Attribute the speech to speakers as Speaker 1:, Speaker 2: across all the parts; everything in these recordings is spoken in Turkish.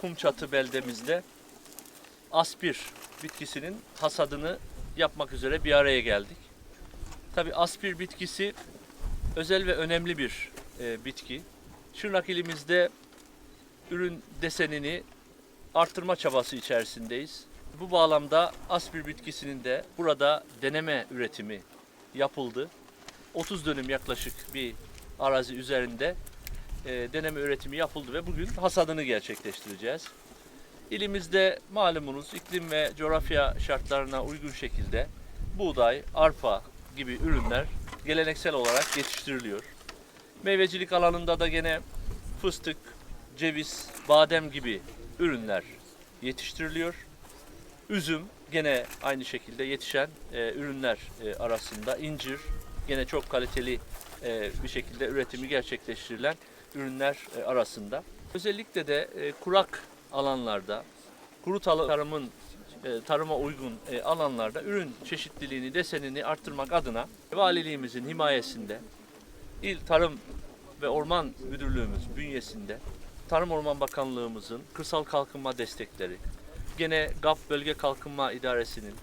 Speaker 1: Kumçatı beldemizde aspir bitkisinin hasadını yapmak üzere bir araya geldik. Tabi aspir bitkisi özel ve önemli bir e, bitki. Şırnak ilimizde ürün desenini artırma çabası içerisindeyiz. Bu bağlamda aspir bitkisinin de burada deneme üretimi yapıldı. 30 dönüm yaklaşık bir arazi üzerinde e, deneme üretimi yapıldı ve bugün hasadını gerçekleştireceğiz. İlimizde malumunuz iklim ve coğrafya şartlarına uygun şekilde buğday, arpa gibi ürünler geleneksel olarak yetiştiriliyor. Meyvecilik alanında da gene fıstık, ceviz, badem gibi ürünler yetiştiriliyor. Üzüm gene aynı şekilde yetişen e, ürünler e, arasında incir gene çok kaliteli e, bir şekilde üretimi gerçekleştirilen ürünler e, arasında. Özellikle de e, kurak alanlarda, kuru tarımın tarıma uygun alanlarda ürün çeşitliliğini, desenini arttırmak adına valiliğimizin himayesinde İl Tarım ve Orman Müdürlüğümüz bünyesinde Tarım Orman Bakanlığımızın kırsal kalkınma destekleri, gene GAP Bölge Kalkınma İdaresi'nin,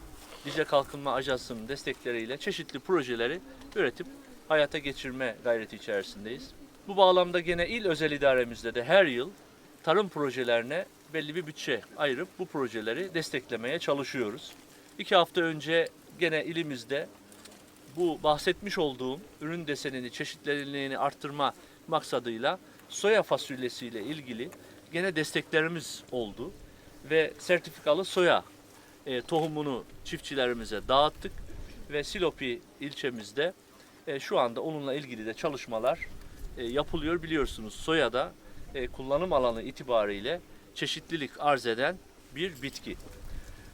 Speaker 1: Dicle Kalkınma Ajansı'nın destekleriyle çeşitli projeleri üretip hayata geçirme gayreti içerisindeyiz. Bu bağlamda gene il özel idaremizde de her yıl tarım projelerine belli bir bütçe ayırıp bu projeleri desteklemeye çalışıyoruz. İki hafta önce gene ilimizde bu bahsetmiş olduğum ürün desenini, çeşitliliğini arttırma maksadıyla soya fasulyesiyle ilgili gene desteklerimiz oldu ve sertifikalı soya e, tohumunu çiftçilerimize dağıttık ve Silopi ilçemizde e, şu anda onunla ilgili de çalışmalar e, yapılıyor biliyorsunuz. Soyada e, kullanım alanı itibariyle çeşitlilik arz eden bir bitki.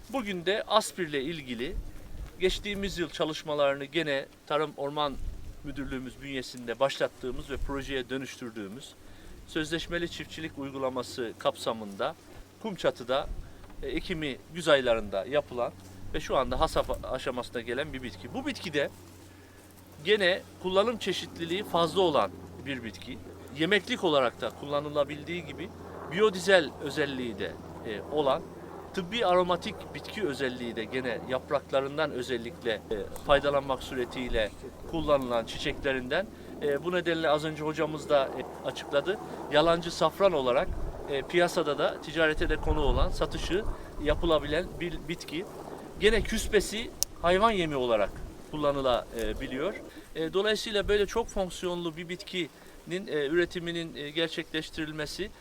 Speaker 1: Bugün de aspirle ilgili geçtiğimiz yıl çalışmalarını gene Tarım Orman Müdürlüğümüz bünyesinde başlattığımız ve projeye dönüştürdüğümüz sözleşmeli çiftçilik uygulaması kapsamında Kumçatı'da e, ekimi güz aylarında yapılan ve şu anda hasat aşamasına gelen bir bitki. Bu bitkide gene kullanım çeşitliliği fazla olan bir bitki. Yemeklik olarak da kullanılabildiği gibi biyodizel özelliği de e, olan tıbbi aromatik bitki özelliği de gene yapraklarından özellikle e, faydalanmak suretiyle kullanılan çiçeklerinden e, bu nedenle az önce hocamız da e, açıkladı. Yalancı safran olarak e, piyasada da ticarete de konu olan satışı yapılabilen bir bitki. Gene küspesi hayvan yemi olarak kullanılabiliyor. E, dolayısıyla böyle çok fonksiyonlu bir bitkinin e, üretiminin e, gerçekleştirilmesi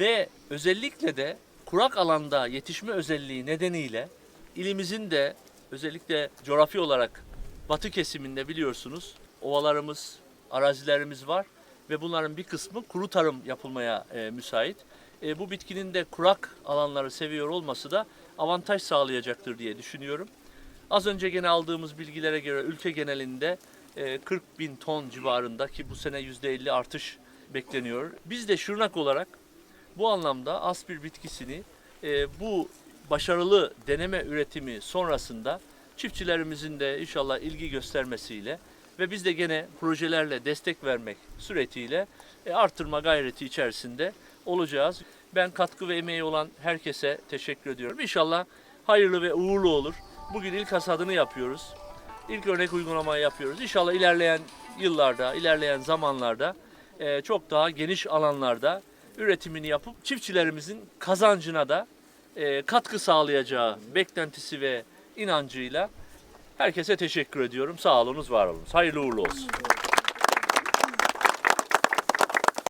Speaker 1: ve özellikle de kurak alanda yetişme özelliği nedeniyle ilimizin de özellikle coğrafi olarak batı kesiminde biliyorsunuz ovalarımız, arazilerimiz var ve bunların bir kısmı kuru tarım yapılmaya müsait. E, bu bitkinin de kurak alanları seviyor olması da avantaj sağlayacaktır diye düşünüyorum. Az önce gene aldığımız bilgilere göre ülke genelinde e, 40 bin ton civarında ki bu sene %50 artış bekleniyor. Biz de Şırnak olarak bu anlamda aspir bitkisini e, bu başarılı deneme üretimi sonrasında çiftçilerimizin de inşallah ilgi göstermesiyle ve biz de gene projelerle destek vermek suretiyle e, artırma gayreti içerisinde olacağız. Ben katkı ve emeği olan herkese teşekkür ediyorum. İnşallah hayırlı ve uğurlu olur. Bugün ilk hasadını yapıyoruz. İlk örnek uygulamayı yapıyoruz. İnşallah ilerleyen yıllarda, ilerleyen zamanlarda e, çok daha geniş alanlarda üretimini yapıp çiftçilerimizin kazancına da e, katkı sağlayacağı beklentisi ve inancıyla herkese teşekkür ediyorum. Sağ olunuz, var olunuz. Hayırlı uğurlu olsun.